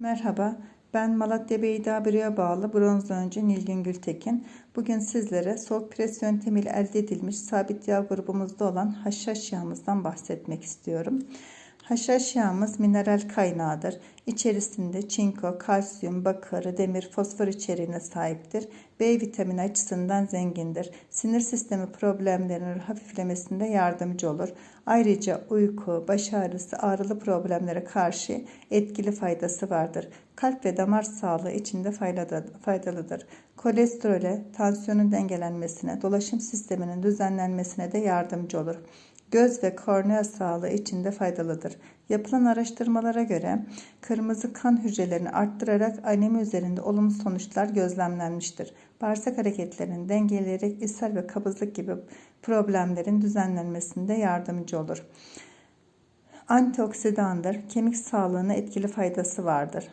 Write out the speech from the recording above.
Merhaba, ben Malatya Beydabire'ye bağlı bronz önce Nilgün Gültekin. Bugün sizlere soğuk pres yöntemiyle elde edilmiş sabit yağ grubumuzda olan haşhaş yağımızdan bahsetmek istiyorum. Haşhaş yağımız mineral kaynağıdır. İçerisinde çinko, kalsiyum, bakır, demir, fosfor içeriğine sahiptir. B vitamini açısından zengindir. Sinir sistemi problemlerinin hafiflemesinde yardımcı olur. Ayrıca uyku, baş ağrısı, ağrılı problemlere karşı etkili faydası vardır. Kalp ve damar sağlığı için de faydalıdır. Kolesterole, tansiyonun dengelenmesine, dolaşım sisteminin düzenlenmesine de yardımcı olur göz ve kornea sağlığı için de faydalıdır. Yapılan araştırmalara göre kırmızı kan hücrelerini arttırarak anemi üzerinde olumlu sonuçlar gözlemlenmiştir. Bağırsak hareketlerinin dengeleyerek ishal ve kabızlık gibi problemlerin düzenlenmesinde yardımcı olur. Antioksidandır. Kemik sağlığına etkili faydası vardır.